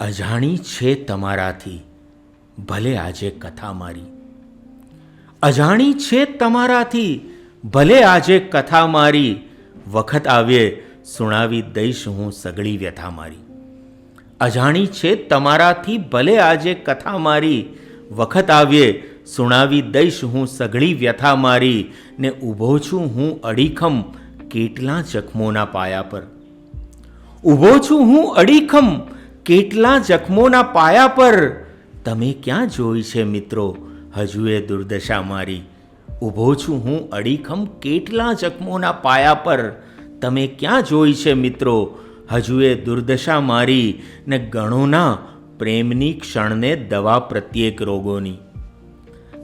અજાણી છે તમારાથી, ભલે આજે કથા મારી. અજાણી છે તમારાથી, ભલે આજે કથા મારી. વખત આવે સુણાવી દઈશ હું સગળી વ્યથા મારી. અજાણી છે તમારાથી, ભલે આજે કથા મારી. વખત આવે સુણાવી દઈશ હું સગળી વ્યથા મારી. ને ઊભો છું હું અડીખમ કેટલા જખમોના પાયા પર. ઊભો છું હું અડીખમ કેટલા જખમોના પાયા પર? તમે ક્યાં જોઈ છે મિત્રો? હજુ એ દુર્દશા મારી. ઊભો છું હું અડીખમ કેટલા જખમોના પાયા પર? તમે ક્યાં જોઈ છે મિત્રો? હજુ એ દુર્દશા મારી ને ગણોના પ્રેમની ક્ષણને દવા પ્રત્યેક રોગોની.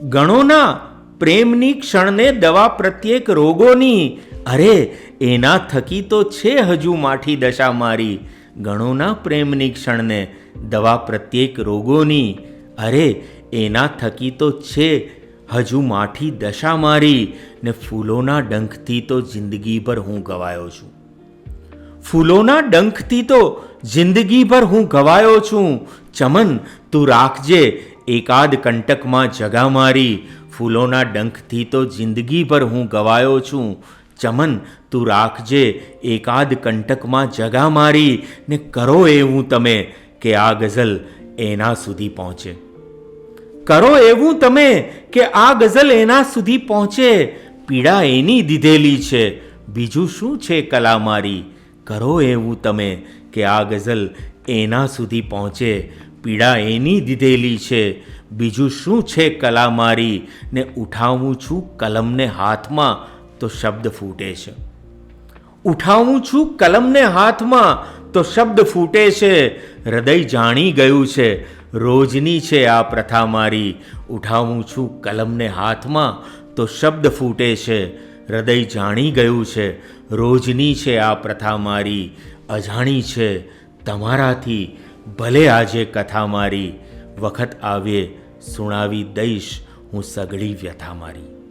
ગણોના પ્રેમની ક્ષણને દવા પ્રત્યેક રોગોની. અરે, એના થકી તો છે હજુ માઠી દશા મારી. ગણોના પ્રેમની ક્ષણને દવા પ્રત્યેક રોગોની, અરે, એના થકી તો છે. હજુ માઠી દશા મારી ને ફૂલોના ડંખથી તો જિંદગીભર હું ગવાયો છું. ફૂલોના ડંખથી તો જિંદગીભર હું ગવાયો છું. ચમન, તું રાખજે, એકાદ કંટકમાં જગા મારી. ફૂલોના ડંખથી તો જિંદગીભર હું ગવાયો છું. ચમન, તું રાખજે એકાદ કંટકમાં જગા મારી ને કરો એવું તમે કે આ ગઝલ એના સુધી પહોંચે. કરો એવું તમે કે આ ગઝલ એના સુધી પહોંચે. પીડા એની દીધેલી છે, બીજું શું છે કલા મારી? કરો એવું તમે કે આ ગઝલ એના સુધી પહોંચે. પીડા એની દીધેલી છે, બીજું શું છે કલા મારી? ને ઉઠાવું છું કલમને હાથમાં તો શબ્દ ફૂટે છે. ઉઠાવું છું કલમને હાથમાં તો શબ્દ ફૂટે છે. હૃદય જાણી ગયું છે. રોજની છે આ પ્રથા મારી. ઉઠાવું છું કલમને હાથમાં તો શબ્દ ફૂટે છે. હૃદય જાણી ગયું છે. રોજની છે આ પ્રથા મારી. અજાણી છે. તમારાથી ભલે આજે કથા મારી. વખત આવે, સુણાવી દઈશ હું સઘળી વ્યથા મારી.